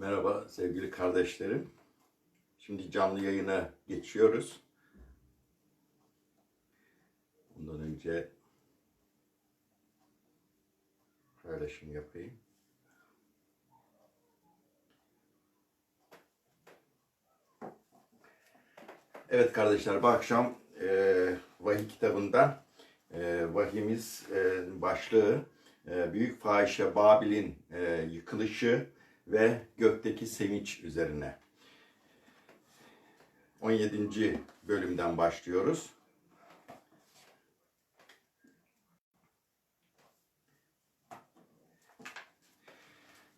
Merhaba sevgili kardeşlerim. Şimdi canlı yayına geçiyoruz. Bundan önce paylaşım yapayım. Evet kardeşler bu akşam e, vahiy kitabından e, vahimiz e, başlığı e, Büyük Fahişe Babil'in e, yıkılışı ve gökteki sevinç üzerine. 17. bölümden başlıyoruz.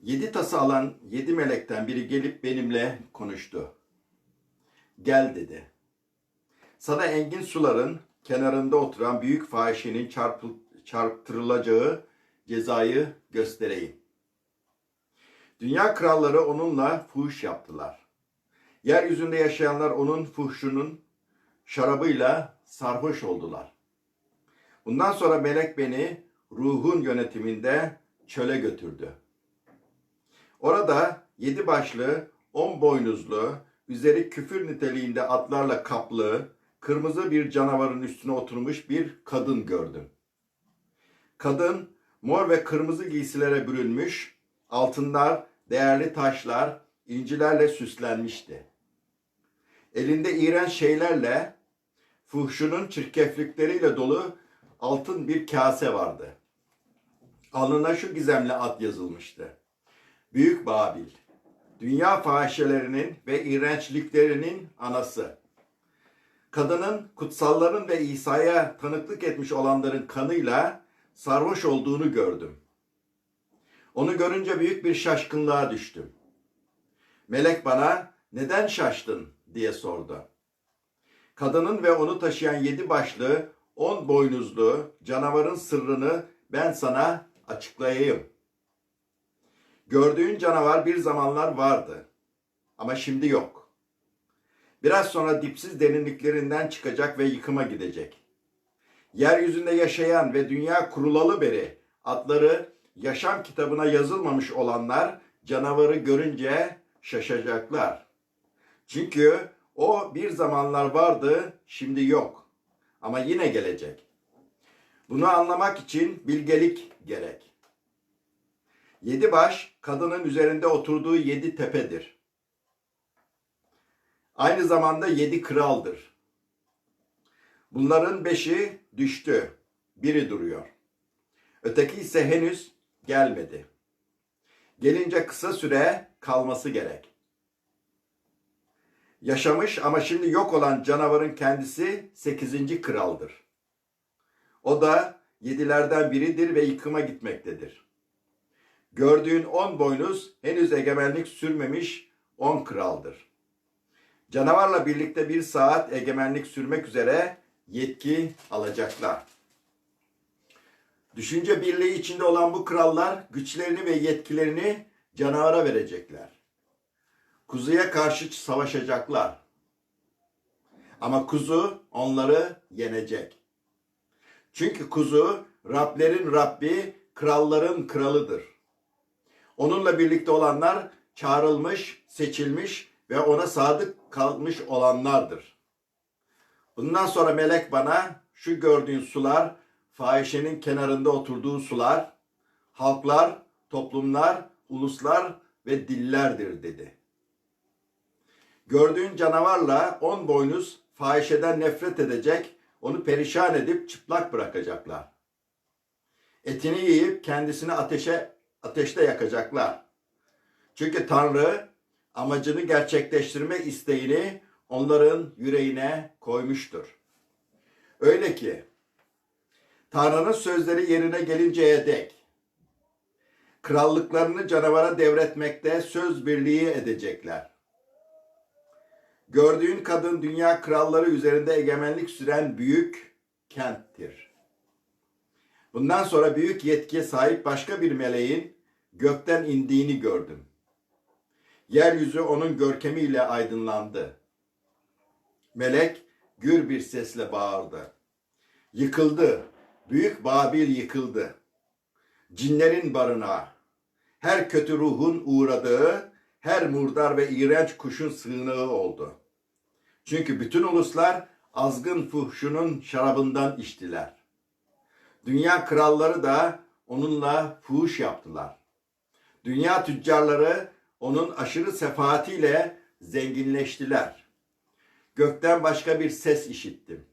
Yedi tası alan yedi melekten biri gelip benimle konuştu. Gel dedi. Sana engin suların kenarında oturan büyük fahişenin çarpı, çarptırılacağı cezayı göstereyim. Dünya kralları onunla fuhuş yaptılar. Yeryüzünde yaşayanlar onun fuhşunun şarabıyla sarhoş oldular. Bundan sonra melek beni ruhun yönetiminde çöle götürdü. Orada yedi başlı, on boynuzlu, üzeri küfür niteliğinde atlarla kaplı, kırmızı bir canavarın üstüne oturmuş bir kadın gördüm. Kadın mor ve kırmızı giysilere bürünmüş, altınlar, değerli taşlar, incilerle süslenmişti. Elinde iğrenç şeylerle, fuhşunun çirkeflikleriyle dolu altın bir kase vardı. Alnına şu gizemli ad yazılmıştı. Büyük Babil, dünya fahişelerinin ve iğrençliklerinin anası. Kadının kutsalların ve İsa'ya tanıklık etmiş olanların kanıyla sarhoş olduğunu gördüm. Onu görünce büyük bir şaşkınlığa düştüm. Melek bana neden şaştın diye sordu. Kadının ve onu taşıyan yedi başlı, on boynuzlu canavarın sırrını ben sana açıklayayım. Gördüğün canavar bir zamanlar vardı ama şimdi yok. Biraz sonra dipsiz derinliklerinden çıkacak ve yıkıma gidecek. Yeryüzünde yaşayan ve dünya kurulalı beri adları yaşam kitabına yazılmamış olanlar canavarı görünce şaşacaklar. Çünkü o bir zamanlar vardı, şimdi yok. Ama yine gelecek. Bunu anlamak için bilgelik gerek. Yedi baş kadının üzerinde oturduğu yedi tepedir. Aynı zamanda yedi kraldır. Bunların beşi düştü, biri duruyor. Öteki ise henüz gelmedi. Gelince kısa süre kalması gerek. Yaşamış ama şimdi yok olan canavarın kendisi sekizinci kraldır. O da yedilerden biridir ve yıkıma gitmektedir. Gördüğün on boynuz henüz egemenlik sürmemiş on kraldır. Canavarla birlikte bir saat egemenlik sürmek üzere yetki alacaklar. Düşünce birliği içinde olan bu krallar güçlerini ve yetkilerini canavara verecekler. Kuzuya karşı savaşacaklar. Ama kuzu onları yenecek. Çünkü kuzu Rablerin Rabbi, kralların kralıdır. Onunla birlikte olanlar çağrılmış, seçilmiş ve ona sadık kalmış olanlardır. Bundan sonra melek bana şu gördüğün sular, fahişenin kenarında oturduğu sular, halklar, toplumlar, uluslar ve dillerdir dedi. Gördüğün canavarla on boynuz fahişeden nefret edecek, onu perişan edip çıplak bırakacaklar. Etini yiyip kendisini ateşe ateşte yakacaklar. Çünkü Tanrı amacını gerçekleştirme isteğini onların yüreğine koymuştur. Öyle ki Tanrı'nın sözleri yerine gelinceye dek krallıklarını canavara devretmekte söz birliği edecekler. Gördüğün kadın dünya kralları üzerinde egemenlik süren büyük kenttir. Bundan sonra büyük yetkiye sahip başka bir meleğin gökten indiğini gördüm. Yeryüzü onun görkemiyle aydınlandı. Melek gür bir sesle bağırdı. Yıkıldı, büyük Babil yıkıldı. Cinlerin barınağı, her kötü ruhun uğradığı, her murdar ve iğrenç kuşun sığınağı oldu. Çünkü bütün uluslar azgın fuhşunun şarabından içtiler. Dünya kralları da onunla fuhuş yaptılar. Dünya tüccarları onun aşırı sefaatiyle zenginleştiler. Gökten başka bir ses işittim.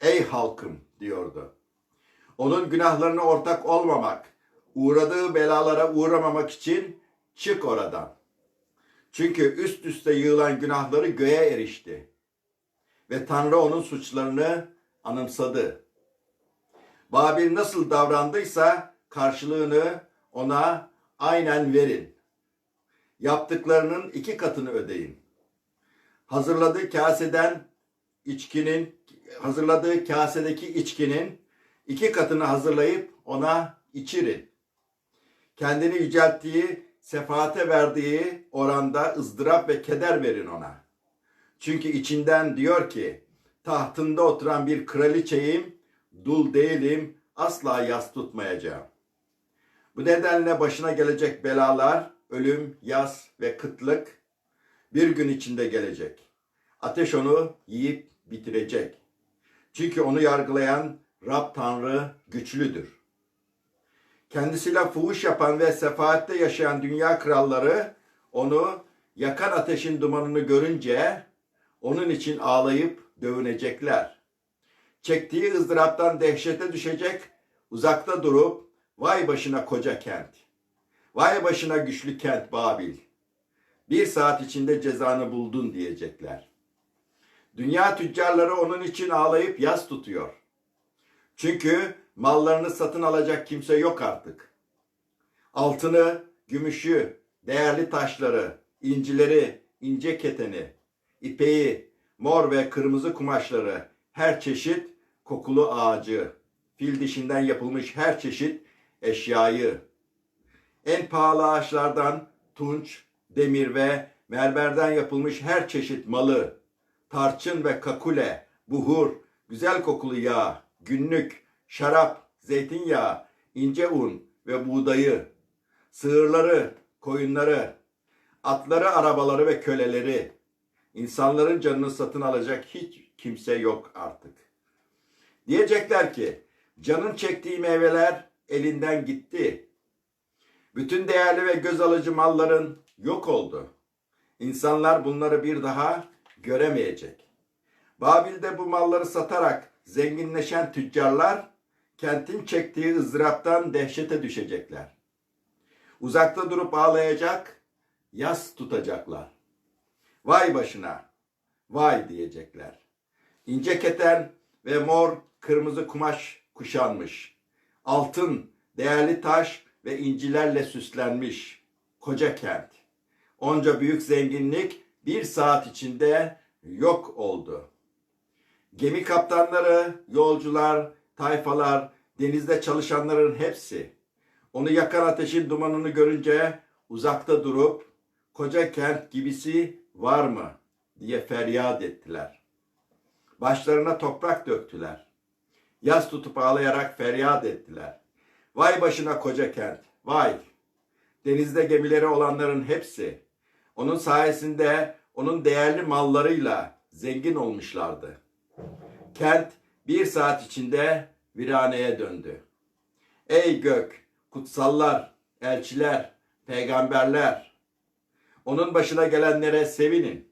Ey halkım diyordu. Onun günahlarına ortak olmamak, uğradığı belalara uğramamak için çık oradan. Çünkü üst üste yığılan günahları göğe erişti. Ve Tanrı onun suçlarını anımsadı. Babil nasıl davrandıysa karşılığını ona aynen verin. Yaptıklarının iki katını ödeyin. Hazırladığı kaseden içkinin, hazırladığı kasedeki içkinin iki katını hazırlayıp ona içirin. Kendini yücelttiği, sefaate verdiği oranda ızdırap ve keder verin ona. Çünkü içinden diyor ki, tahtında oturan bir kraliçeyim, dul değilim, asla yas tutmayacağım. Bu nedenle başına gelecek belalar, ölüm, yas ve kıtlık bir gün içinde gelecek. Ateş onu yiyip bitirecek. Çünkü onu yargılayan Rab Tanrı güçlüdür. Kendisiyle fuhuş yapan ve sefaatte yaşayan dünya kralları onu yakan ateşin dumanını görünce onun için ağlayıp dövünecekler. Çektiği ızdıraptan dehşete düşecek, uzakta durup vay başına koca kent. Vay başına güçlü kent Babil. Bir saat içinde cezanı buldun diyecekler. Dünya tüccarları onun için ağlayıp yas tutuyor. Çünkü mallarını satın alacak kimse yok artık. Altını, gümüşü, değerli taşları, incileri, ince keteni, ipeği, mor ve kırmızı kumaşları, her çeşit kokulu ağacı, fil dişinden yapılmış her çeşit eşyayı, en pahalı ağaçlardan tunç, demir ve mermerden yapılmış her çeşit malı, tarçın ve kakule, buhur, güzel kokulu yağ, günlük, şarap, zeytinyağı, ince un ve buğdayı, sığırları, koyunları, atları, arabaları ve köleleri, insanların canını satın alacak hiç kimse yok artık. Diyecekler ki, canın çektiği meyveler elinden gitti. Bütün değerli ve göz alıcı malların yok oldu. İnsanlar bunları bir daha göremeyecek. Babil'de bu malları satarak zenginleşen tüccarlar kentin çektiği ızdıraptan dehşete düşecekler. Uzakta durup ağlayacak, yas tutacaklar. Vay başına, vay diyecekler. İnce keten ve mor kırmızı kumaş kuşanmış. Altın, değerli taş ve incilerle süslenmiş koca kent. Onca büyük zenginlik bir saat içinde yok oldu. Gemi kaptanları, yolcular, tayfalar, denizde çalışanların hepsi onu yakan ateşin dumanını görünce uzakta durup koca kent gibisi var mı diye feryat ettiler. Başlarına toprak döktüler. Yas tutup ağlayarak feryat ettiler. Vay başına koca kent, vay! Denizde gemileri olanların hepsi onun sayesinde onun değerli mallarıyla zengin olmuşlardı. Kent bir saat içinde viraneye döndü. Ey gök, kutsallar, elçiler, peygamberler! Onun başına gelenlere sevinin.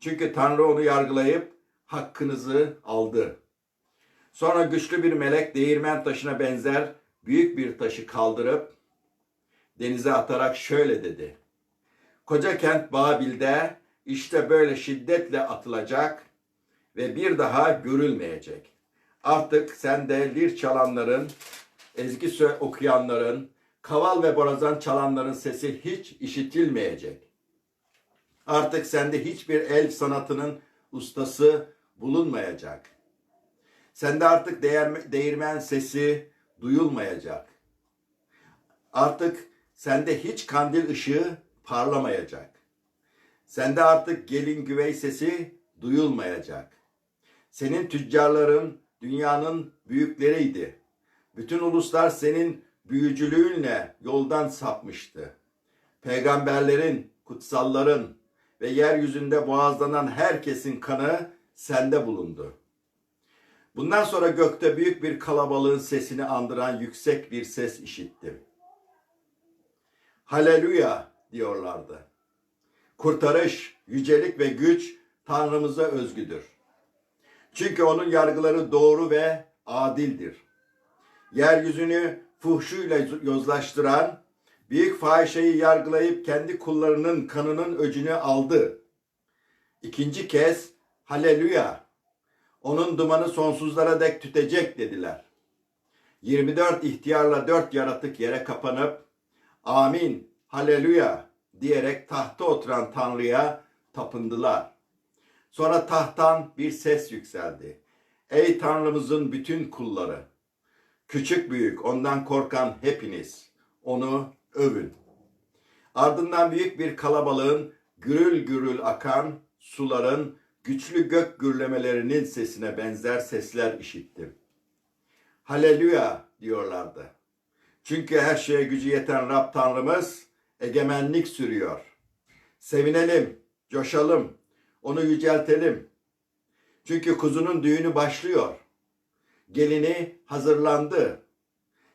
Çünkü Tanrı onu yargılayıp hakkınızı aldı. Sonra güçlü bir melek değirmen taşına benzer büyük bir taşı kaldırıp denize atarak şöyle dedi. Koca kent Babil'de işte böyle şiddetle atılacak ve bir daha görülmeyecek. Artık sende lir çalanların, ezgi okuyanların, kaval ve borazan çalanların sesi hiç işitilmeyecek. Artık sende hiçbir el sanatının ustası bulunmayacak. Sende artık değirmen sesi duyulmayacak. Artık sende hiç kandil ışığı parlamayacak. Sende artık gelin güvey sesi duyulmayacak. Senin tüccarların dünyanın büyükleriydi. Bütün uluslar senin büyücülüğünle yoldan sapmıştı. Peygamberlerin, kutsalların ve yeryüzünde boğazlanan herkesin kanı sende bulundu. Bundan sonra gökte büyük bir kalabalığın sesini andıran yüksek bir ses işittim. Haleluya diyorlardı. Kurtarış, yücelik ve güç Tanrımıza özgüdür. Çünkü onun yargıları doğru ve adildir. Yeryüzünü fuhşuyla yozlaştıran, büyük fahişeyi yargılayıp kendi kullarının kanının öcünü aldı. İkinci kez haleluya, onun dumanı sonsuzlara dek tütecek dediler. 24 ihtiyarla dört yaratık yere kapanıp amin, haleluya diyerek tahta oturan Tanrı'ya tapındılar. Sonra tahttan bir ses yükseldi. Ey Tanrımızın bütün kulları! Küçük büyük ondan korkan hepiniz onu övün. Ardından büyük bir kalabalığın gürül gürül akan suların güçlü gök gürlemelerinin sesine benzer sesler işittim. Haleluya diyorlardı. Çünkü her şeye gücü yeten Rab Tanrımız egemenlik sürüyor. Sevinelim, coşalım, onu yüceltelim. Çünkü kuzunun düğünü başlıyor. Gelini hazırlandı.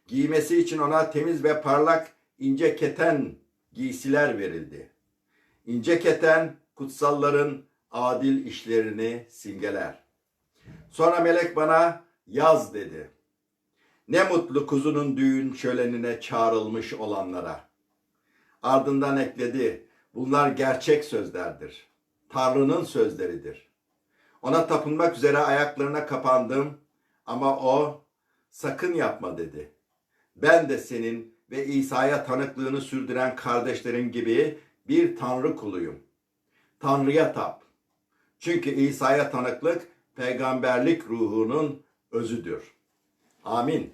Giymesi için ona temiz ve parlak ince keten giysiler verildi. İnce keten kutsalların adil işlerini simgeler. Sonra melek bana yaz dedi. Ne mutlu kuzunun düğün şölenine çağrılmış olanlara. Ardından ekledi. Bunlar gerçek sözlerdir. Tanrı'nın sözleridir. Ona tapınmak üzere ayaklarına kapandım ama o sakın yapma dedi. Ben de senin ve İsa'ya tanıklığını sürdüren kardeşlerin gibi bir Tanrı kuluyum. Tanrı'ya tap. Çünkü İsa'ya tanıklık peygamberlik ruhunun özüdür. Amin.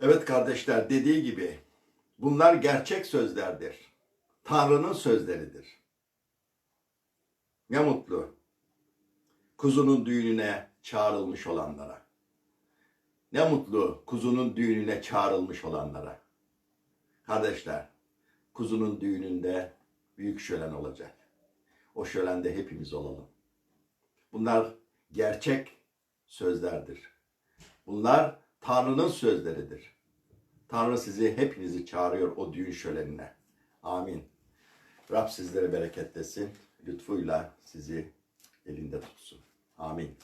Evet kardeşler dediği gibi bunlar gerçek sözlerdir. Tanrı'nın sözleridir. Ne mutlu kuzunun düğününe çağrılmış olanlara. Ne mutlu kuzunun düğününe çağrılmış olanlara. Kardeşler, kuzunun düğününde büyük şölen olacak. O şölende hepimiz olalım. Bunlar gerçek sözlerdir. Bunlar Tanrı'nın sözleridir. Tanrı sizi hepinizi çağırıyor o düğün şölenine. Amin. Rab sizlere bereketlesin. Lütfuyla sizi elinde tutsun. Amin.